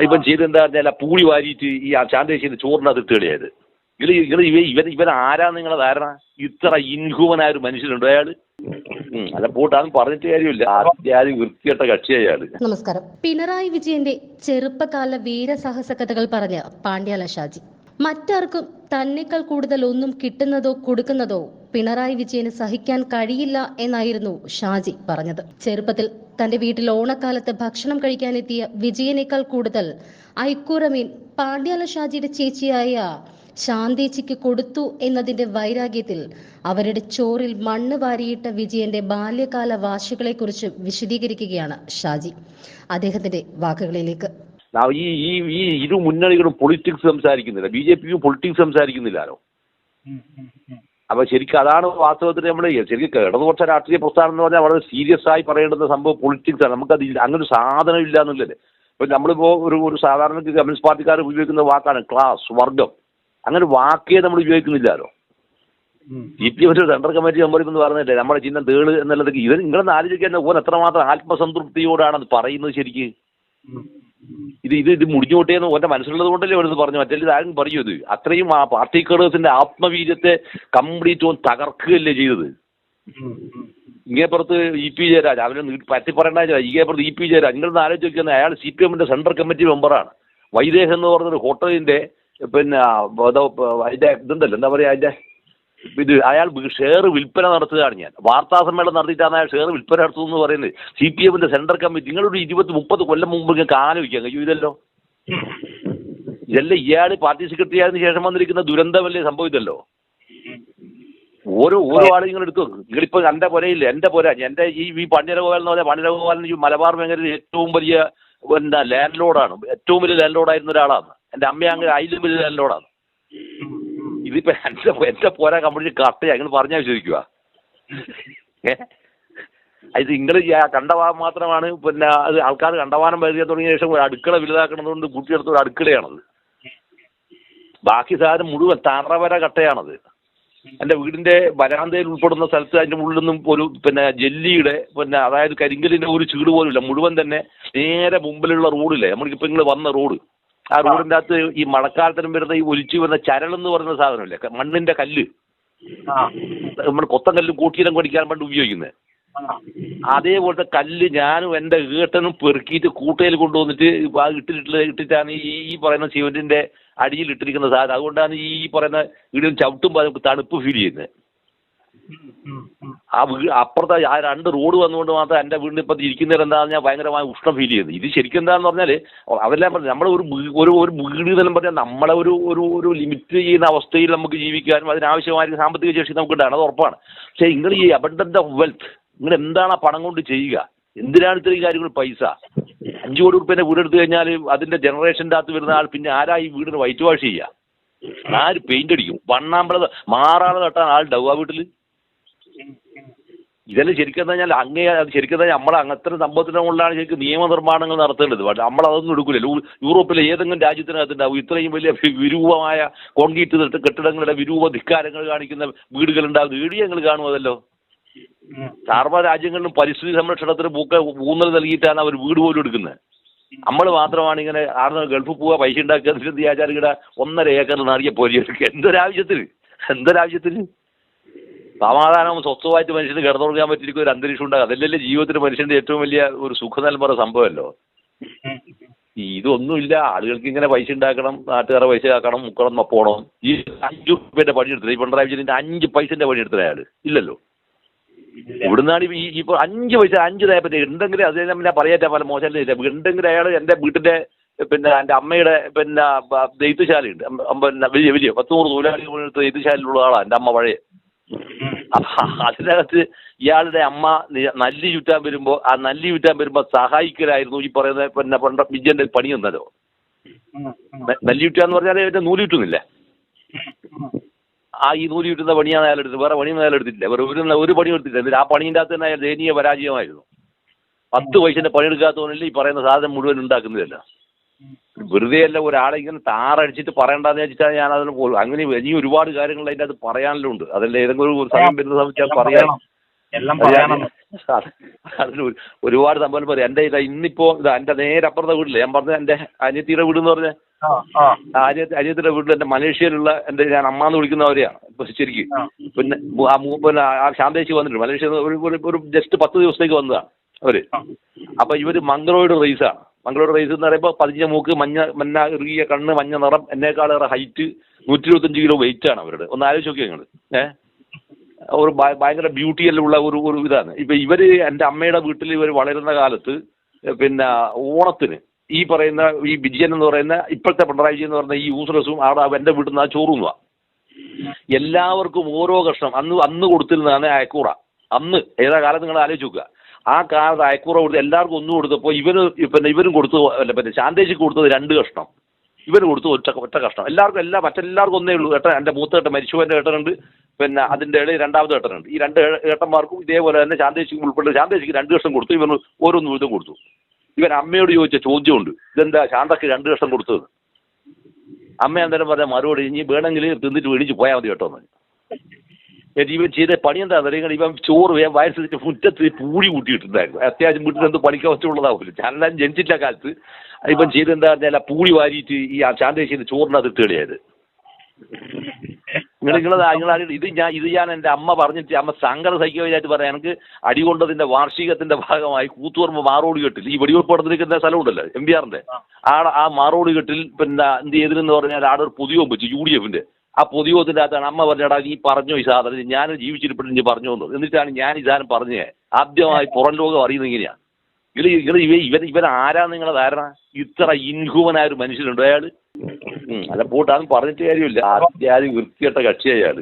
ഇവൻ ചെയ്തെന്താ പറഞ്ഞാൽ ആ പൂളി വാരിയിട്ട് ഈ ചാന്തേശ്ശേരി ചോറിനകത്ത് ഇട്ട് കളിയായത്. ഇവർ ഇവർ ഇവ ഇവൻ ആരാ നിങ്ങളെ ധാരണ? ഇത്ര ഇൻഹ്യൂമനായ ഒരു മനുഷ്യനുണ്ടോ അയാൾ? അല്ല പോട്ടാന്ന് പറഞ്ഞിട്ട് കാര്യമില്ല. ആദ്യം വൃത്തികെട്ട കക്ഷി അയാൾ. നമസ്കാരം. പിണറായി വിജയന്റെ ചെറുപ്പകാല വീരസാഹസ കഥകൾ പറഞ്ഞ പാണ്ഡ്യാല ഷാജി. മറ്റാർക്കും തന്നെക്കാൾ കൂടുതൽ ഒന്നും കിട്ടുന്നതോ കൊടുക്കുന്നതോ പിണറായി വിജയന് സഹിക്കാൻ കഴിയില്ല എന്നായിരുന്നു ഷാജി പറഞ്ഞത്. ചെറുപ്പത്തിൽ തന്റെ വീട്ടിൽ ഓണക്കാലത്ത് ഭക്ഷണം കഴിക്കാനെത്തിയ വിജയനേക്കാൾ കൂടുതൽ ഐക്കൂറമീൻ പാണ്ഡ്യാല ഷാജിയുടെ ചേച്ചിയായ ശാന്തേച്ചിക്ക് കൊടുത്തു എന്നതിന്റെ വൈരാഗ്യത്തിൽ അവരുടെ ചോറിൽ മണ്ണ് വാരിയിട്ട വിജയന്റെ ബാല്യകാല വാശികളെക്കുറിച്ച് വിശദീകരിക്കുകയാണ് ഷാജി. അദ്ദേഹത്തിന്റെ വാക്കുകളിലേക്ക് ഈ ഈ ഈ ഇരു മുന്നണികളും പൊളിറ്റിക്സ് സംസാരിക്കുന്നില്ല. ബി ജെ പിയും പൊളിറ്റിക്സ് സംസാരിക്കുന്നില്ലല്ലോ അപ്പൊ ശരിക്കും അതാണ് വാസ്തവത്തിൽ നമ്മൾ ശരിക്കും ഇടതുപക്ഷ രാഷ്ട്രീയ പ്രസ്ഥാനം എന്ന് പറഞ്ഞാൽ വളരെ സീരിയസ് ആയി പറയേണ്ടുന്ന സംഭവം പൊളിറ്റിക്സ് ആണ്. നമുക്കത് ഇല്ല അങ്ങനെ ഒരു സാധനം ഇല്ല എന്നുള്ളത്. ഇപ്പൊ നമ്മളിപ്പോ ഒരു ഒരു സാധാരണ കമ്മ്യൂണിസ്റ്റ് പാർട്ടിക്കാർ ഉപയോഗിക്കുന്ന വാക്കാണ് ക്ലാസ് വർഗം. അങ്ങനെ വാക്കേ നമ്മൾ ഉപയോഗിക്കുന്നില്ലല്ലോ C P F central committee member എന്ന് പറഞ്ഞില്ലേ നമ്മുടെ ചിഹ്നം തേൾ എന്നുള്ളത് ഇവർ നിങ്ങളൊന്ന് ആലോചിക്കാൻ ഓൻ എത്രമാത്രം ആത്മസംതൃപ്തിയോടാണ് പറയുന്നത് ശരിക്ക്? ഇത് ഇത് ഇത് മുടിഞ്ഞു മുടിഞ്ഞോട്ടേന്ന് ഓന്റെ മനസ്സിലുള്ളത് കൊണ്ടല്ലേ ഓനത് പറഞ്ഞു. മറ്റേ ആരും പറയൂ ഇത്. അത്രയും ആ പാർട്ടി കേടേഴ്സിന്റെ ആത്മവീര്യത്തെ കംപ്ലീറ്റ് ഓൻ തകർക്കുകയല്ലേ ചെയ്തത്. ഇങ്ങേപ്പുറത്ത് ഇ പി ജയരാജ് അവനെ പറ്റി പറയണ്ട ഇങ്ങേപ്പുറത്ത് ഇ പി ജയരാജ് നിങ്ങളൊന്ന് ആലോചിച്ച് നോക്കിയാൽ അയാൾ സി പി എമ്മിന്റെ സെൻട്രൽ കമ്മിറ്റി മെമ്പറാണ് വൈദേഹം എന്ന് പറഞ്ഞൊരു ഹോട്ടലിന്റെ പിന്നെ ഏതോ, അതിന്റെ ഇതുണ്ടല്ലോ. എന്താ പറയാ അതിന്റെ ഇത് അയാൾ ഷെയർ വിൽപ്പന നടത്തുകയാണ് ഞാൻ. വാർത്താ സമ്മേളനം നടത്തിയിട്ടാണ് അയാൾ ഷെയർ വിൽപ്പന നടത്തുന്നത് പറയുന്നത്. സി പി എമ്മിന്റെ സെൻട്രൽ കമ്മിറ്റി നിങ്ങളൊരു ഇരുപത് മുപ്പത് കൊല്ലം മുമ്പ് നിങ്ങൾക്ക് ആലോചിക്കാൻ കഴിയും ഇതല്ലോ ഇതല്ല ഇയാൾ പാർട്ടി സെക്രട്ടറി ആയതിനു ശേഷം വന്നിരിക്കുന്ന ദുരന്തമല്ലേ സംഭവിച്ചല്ലോ? ഓരോ ഓരോ ആളും നിങ്ങൾ എടുത്തു നിങ്ങളിപ്പോ എന്റെ പുരയില്ല? എന്റെ പുര. എന്റെ ഈ ഈ പണ്ഡിരഗോപാൽ എന്ന് പറഞ്ഞാൽ പണ്ഡിരഗോപാലൻ ഈ മലബാർ മേഖലയിൽ ഏറ്റവും വലിയ എന്താ ലാൻഡ് ലോഡാണ് ഏറ്റവും വലിയ ലാൻഡ് ലോഡായിരുന്ന ഒരാളാണ്. എന്റെ അമ്മ അതിലും വലിയ ലാൻഡ് ലോഡാണ് ഇതിപ്പോ എന്റെ എന്റെ പോരാ കമ്പനി കട്ടയാ നിങ്ങൾ പറഞ്ഞാൽ വിശ്വസിക്കുക അത് നിങ്ങൾ കണ്ടവാനം മാത്രമാണ് പിന്നെ അത് ആൾക്കാർ കണ്ടവാനം പരിചയം തുടങ്ങിയ ശേഷം ഒരു അടുക്കള വലുതാക്കണത് കൊണ്ട് കൂട്ടിയെടുത്ത ഒരു അടുക്കളയാണത്. ബാക്കി സാധനം മുഴുവൻ തറവര കട്ടയാണത്. എന്റെ വീടിന്റെ വരാന്തയിൽ ഉൾപ്പെടുന്ന സ്ഥലത്ത് അതിന്റെ ഉള്ളിൽ നിന്നും ഒരു പിന്നെ ജെല്ലിയുടെ പിന്നെ അതായത് കരിങ്കലിന്റെ ഒരു ചീട് പോലും ഇല്ല മുഴുവൻ തന്നെ നേരെ മുമ്പിലുള്ള റോഡില്ലേ? നമ്മളിപ്പോൾ നിങ്ങൾ വന്ന റോഡ്. ആ റോഡിന്റെ അകത്ത് ഈ മഴക്കാലത്തിനും വരുന്ന ഈ ഒലിച്ചു വരുന്ന എന്ന് പറയുന്ന സാധനമില്ലേ? മണ്ണിന്റെ കല്ല്. നമ്മൾ കൊത്തം കല്ലും കൂട്ടിയിലും കടിക്കാൻ പണ്ട് ഉപയോഗിക്കുന്നത് അതേപോലത്തെ കല്ല് ഞാനും എന്റെ ഏട്ടനും പെറുക്കിയിട്ട് കൂട്ടയിൽ കൊണ്ടുവന്നിട്ട് ആ ഇട്ടിട്ട് ഇട്ടിട്ടാണ് ഈ ഈ പറയുന്ന സിമെന്റിന്റെ അടിയിൽ ഇട്ടിരിക്കുന്ന സാധനം. അതുകൊണ്ടാണ് ഈ ഈ പറയുന്ന ഇടിയും ചവിട്ടുമ്പോൾ നമുക്ക് തണുപ്പ് ഫീൽ ചെയ്യുന്നത് ആ വീ അപ്പുറത്തെ ആ രണ്ട് റോഡ് വന്നുകൊണ്ട് മാത്രം എന്റെ വീടിന് ഇപ്പം ഇരിക്കുന്നവർ എന്താണെന്ന് ഞാൻ ഭയങ്കരമായ ഉഷ്ണം ഫീൽ ചെയ്യുന്നത്. ഇത് ശരിക്കും എന്താണെന്ന് പറഞ്ഞാൽ അവരെല്ലാം പറഞ്ഞു നമ്മളെ ഒരു ഒരു ഒരു വീട് എന്നെല്ലാം പറഞ്ഞാൽ നമ്മളെ ഒരു ഒരു ഒരു ലിമിറ്റ് ചെയ്യുന്ന അവസ്ഥയിൽ നമുക്ക് ജീവിക്കാനും അതിനാവശ്യമായ സാമ്പത്തിക ശേഷി നമുക്ക് ഉണ്ടാകണം അത് ഉറപ്പാണ്. പക്ഷേ നിങ്ങൾ ഈ അബണ്ടന്റ് ഓഫ് വെൽത്ത് നിങ്ങൾ എന്താണ് ആ പണം കൊണ്ട് ചെയ്യുക? എന്തിനാണ് ഇത്രയും കാര്യങ്ങൾ പൈസ? അഞ്ചു കോടി റുപ്യന്റെ വീടെടുത്ത് കഴിഞ്ഞാൽ അതിന്റെ ജനറേഷന്റെ അകത്ത് വരുന്ന ആൾ പിന്നെ ആരാ ഈ വീടിന് വൈറ്റ് വാഷ് ചെയ്യുക? ആര് പെയിന്റ് അടിക്കും? വണ്ണാമ്പളത് മാറാളെ തട്ടാൻ ആളുണ്ടാവും ആ വീട്ടിൽ ഇതെല്ലാം ശരിക്കും പറഞ്ഞാൽ അങ്ങേ ശരിക്കും പറഞ്ഞാൽ നമ്മൾ അങ്ങനത്തെ സംഭവത്തിന് മുകളിലാണ് ശരിക്കും നിയമനിർമ്മാണങ്ങൾ നടത്തേണ്ടത്. നമ്മൾ അതൊന്നും എടുക്കില്ല യൂറോപ്പിലെ ഏതെങ്കിലും രാജ്യത്തിനകത്തുണ്ടാവും. ഇത്രയും വലിയ വിരൂപമായ കോൺക്രീറ്റ് കെട്ടിടങ്ങളുടെ വിരൂപ ധിക്കാരങ്ങൾ കാണിക്കുന്ന ഉണ്ടാകും ഈടി ഞങ്ങൾ കാണുമതല്ലോ. സാർവ രാജ്യങ്ങളിലും പരിസ്ഥിതി സംരക്ഷണത്തിന് പൂക്ക ഊന്നൽ നൽകിയിട്ടാണ് അവർ വീട് പോലും എടുക്കുന്നത്. നമ്മൾ മാത്രമാണ് ഇങ്ങനെ ആടുന്ന ഗൾഫ് പോവുക പൈസ ഉണ്ടാക്കുക ആചാരിയുടെ ഒന്നര ഏക്കറിൽ നിറയെ പോലെ എന്തൊരാവശ്യത്തിൽ എന്തൊരാവശ്യത്തിന്? സമാധാനവും സ്വസ്ഥവുമായിട്ട് മനുഷ്യന് കിടന്നുറങ്ങാൻ പറ്റിയിരിക്കുന്ന ഒരു അന്തരീക്ഷം ഉണ്ടാകും. അതല്ലല്ലേ ജീവിതത്തിൽ മനുഷ്യന്റെ ഏറ്റവും വലിയ ഒരു സുഖനൽമറ സംഭവമല്ലോ? ഈ ഇതൊന്നുമില്ല. ആളുകൾക്ക് ഇങ്ങനെ പൈസ ഉണ്ടാക്കണം നാട്ടുകാരെ പൈസ ആക്കണം മുക്കണം പോണം. ഈ അഞ്ചു രൂപയുടെ പണിയെടുത്തില്ല ഈ പിണറായി വിജയന്റെ അഞ്ച് പൈസന്റെ പണിയെടുത്തില്ല അയാൾ ഇല്ലല്ലോ. ഇവിടുന്നാണ് ഈ ഇപ്പോൾ അഞ്ച് പൈസ അഞ്ച് തേപ്പറ്റി ഉണ്ടെങ്കിലും അത് ഞാൻ പറയാറ്റാ പല മോശം ഉണ്ടെങ്കിൽ അയാൾ എന്റെ വീട്ടിന്റെ പിന്നെ എന്റെ അമ്മയുടെ പിന്നെ ദൈത്യശാലയുണ്ട്. പിന്നെ വലിയ വലിയ പത്ത് നൂറ് തൊഴിലാളികൾ നെയ്ത്തുശാലയിലുള്ള ആളാണ് എന്റെ അമ്മ പഴയ. അതിനകത്ത് ഇയാളുടെ അമ്മ നല്ലി ചുറ്റാൻ വരുമ്പോൾ ആ നല്ലി ചുറ്റാൻ വരുമ്പോൾ സഹായിക്കലായിരുന്നു ഈ പറയുന്ന പിന്നെ പണ്ട വിജയന്റെ പണി എന്നല്ലോ. നല്ലി ചുറ്റാന്ന് പറഞ്ഞാൽ അതിന്റെ നൂൽ ചുറ്റുന്നില്ലേ? ആ ഈ നൂൽ ചുറ്റുന്ന പണിയാണ് അയാൾ എടുത്തത്. വേറെ പണിയൊന്നും അയാൾ എടുത്തിട്ടില്ല. വേറെ ഒരു ഒരു പണി എടുത്തിട്ടില്ല. എന്നിട്ട് ആ പണിന്റെ അകത്ത് തന്നെ അയാൾ ദയനീയ പരാജയമായിരുന്നു. പത്ത് പൈസന്റെ പണിയെടുക്കാത്തവനല്ലേ ഈ പറയുന്ന സാധനം മുഴുവൻ ഉണ്ടാക്കുന്നതല്ല. വെറുതെ അല്ല ഒരാളെ ഇങ്ങനെ താറടിച്ചിട്ട് പറയണ്ടെന്ന് വെച്ചിട്ടാണ് ഞാൻ അതിന് പോകും അങ്ങനെ ഇനി ഒരുപാട് കാര്യങ്ങൾ അതിന്റെ അത് പറയാനല്ലോ ഉണ്ട് അതല്ല ഏതെങ്കിലും ഒരു സമയം വരുന്ന സമയത്ത് ഞാൻ പറയാം. അതിന് ഒരു- ഒരുപാട് സംഭവം പറയാം. എന്റെ ഇതാ ഇന്നിപ്പോ ഇതാ എന്റെ നേരെ അപ്പുറത്തെ വീട്ടിൽ ഞാൻ പറഞ്ഞ എന്റെ അനിയത്തിയുടെ വീട് എന്ന് പറഞ്ഞ അനിയത്തിയുടെ വീട്ടിൽ എന്റെ മലേഷ്യയിലുള്ള എന്റെ ഞാൻ അമ്മ എന്ന് വിളിക്കുന്നവരെയാണ് ഇപ്പൊ ശരിക്കും. പിന്നെ ആ പിന്നെ ആ ശാന്തേശി വന്നിട്ടുണ്ട്. മലേഷ്യ ഒരു ജസ്റ്റ് പത്ത് ദിവസത്തേക്ക് വന്നതാണ് അവർ. അപ്പൊ ഇവർ മംഗ്രോയിഡ് റേസാണ് മംഗളോയിഡ് റേസ് എന്ന് പറയുമ്പോൾ പതിഞ്ഞ മൂക്ക് മഞ്ഞ മഞ്ഞ ഇറുകിയ കണ്ണ് മഞ്ഞ നിറം എന്നേക്കാളേറെ ഹൈറ്റ് നൂറ്റി ഇരുപത്തഞ്ച് കിലോ വെയിറ്റ് ആണ് അവരുടെ. ഒന്ന് ആലോചിച്ച് നോക്കിയാൽ നിങ്ങൾ. ഏഹ് ഒരു ഭയങ്കര ബ്യൂട്ടി എല്ലാം ഉള്ള ഒരു ഒരു ഇതാണ്. ഇപ്പൊ ഇവർ എന്റെ അമ്മയുടെ വീട്ടിൽ ഇവർ വളരുന്ന കാലത്ത് പിന്നെ ഓണത്തിന് ഈ പറയുന്ന ഈ വിജയൻ എന്ന് പറയുന്ന ഇപ്പോഴത്തെ പിണറായി വിജയൻ എന്ന് പറയുന്ന ഈ യൂസ്ലെസ്സും അവിടെ എന്റെ വീട്ടിൽ നിന്ന് ആ ചോറുന്നുവാ എല്ലാവർക്കും ഓരോ കഷ്ണം. അന്ന് അന്ന് കൊടുത്തിരുന്നതാണ് അയക്കൂറ. അന്ന് ഏതാ കാലം നിങ്ങൾ ആലോചിച്ച് നോക്കുക. ആ കാർഡ് അയക്കൂറ കൊടുത്ത് എല്ലാവർക്കും ഒന്നും കൊടുത്തപ്പോൾ ഇവന് പിന്നെ ഇവരും കൊടുത്തു അല്ല പിന്നെ ശാന്തേശിക്ക് കൊടുത്തത് രണ്ട് കഷ്ണം. ഇവന് കൊടുത്തു ഒറ്റ ഒറ്റ കഷ്ണം. എല്ലാവർക്കും എല്ലാ മറ്റെല്ലാവർക്കും ഒന്നേ ഉള്ളൂ. ഏട്ടൻ എന്റെ മൂത്ത ഏട്ടൻ മരിച്ചുപോന്റെ ഏട്ടനുണ്ട്. പിന്നെ അതിന്റെ ഇടയിൽ രണ്ടാമത് ഏട്ടനുണ്ട്. ഈ രണ്ട് ഏട്ടന്മാർക്കും ഇതേപോലെ തന്നെ ശാന്തേശിക്കും ഉൾപ്പെട്ട് ശാന്തേശിക്ക് രണ്ട് കഷ്ണം കൊടുത്തു. ഇവന് ഓരോന്ന് വീതം കൊടുത്തു. ഇവൻ അമ്മയോട് ചോദിച്ച ചോദ്യമുണ്ട്. ഇതെന്താ ശാന്തക്ക് രണ്ട് കഷ്ണം കൊടുത്തത്? അമ്മ അന്നേരം പറഞ്ഞ മറുപടി ഇനി വേണമെങ്കിൽ തിന്നിട്ട് മേടിച്ച് പോയാൽ മതി കേട്ടോ എന്ന് ഇവൻ ചെയ്ത പണി എന്താ അറിയാം? ഇവൻ ചോറ് വേഗം വയസ്സ് മുറ്റത്ത് പൂടി കൂട്ടിയിട്ടുണ്ടായിരുന്നു. അത്യാവശ്യം വീട്ടിൽ എന്ത് പണിക്കാൻ പറ്റുള്ളതാവില്ല ഞാനെല്ലാം ജനിച്ചിട്ട കാലത്ത്. ഇവൻ ചെയ്ത് എന്താ പറഞ്ഞാൽ ആ പൂടി വാരിയിട്ട് ഈ ആ ശാന്തേശ്വരി ചോറിനകത്ത് ഇട്ട് കളിയായത് നിങ്ങൾ നിങ്ങൾ നിങ്ങൾ ഇത് ഞാൻ ഇത് ഞാൻ എന്റെ അമ്മ പറഞ്ഞിട്ട് അമ്മ സങ്കട സഹിക്കുകയായിട്ട് പറയാം. എനിക്ക് അടികൊണ്ടതിന്റെ വാർഷികത്തിന്റെ ഭാഗമായി കൂത്തുപറമ്പ് മാറോട് കെട്ടിൽ ഈ വെടിവെപ്പ് നിൽക്കുന്ന സ്ഥലമുണ്ടല്ലോ എം ബി ആറിന്റെ ആ. ആ മാറോട് കെട്ടിൽ പിന്നെ എന്ത് ചെയ്തിരുന്നു പറഞ്ഞാൽ ആടെ ഒരു പൊതുയോഗം വെച്ചു യു ഡി എഫിന്റെ ആ പൊതുയോഗത്തിന്റെ അകത്താണ് അമ്മ പറഞ്ഞാടാ നീ പറഞ്ഞോ ഈ സാധനം. ഞാൻ ജീവിച്ചിരിപ്പിട്ട് നീ പറഞ്ഞു എന്ന് എന്നിട്ടാണ് ഞാൻ ഈ സാധനം പറഞ്ഞേ ആദ്യമായി പുറം ലോകം അറിയുന്നത് ഇങ്ങനെയാ. ഇത് ഇവർ ഇവ ഇവർ ഇവരാരാ നിങ്ങളെ ധാരണ? ഇത്ര ഇൻഹ്യൂമനായ ഒരു മനുഷ്യനുണ്ടോ അയാൾ അല്ല പോട്ടെ അതും പറഞ്ഞിട്ട് കാര്യമില്ല. ആദ്യം വൃത്തികെട്ട കക്ഷിയാ അയാൾ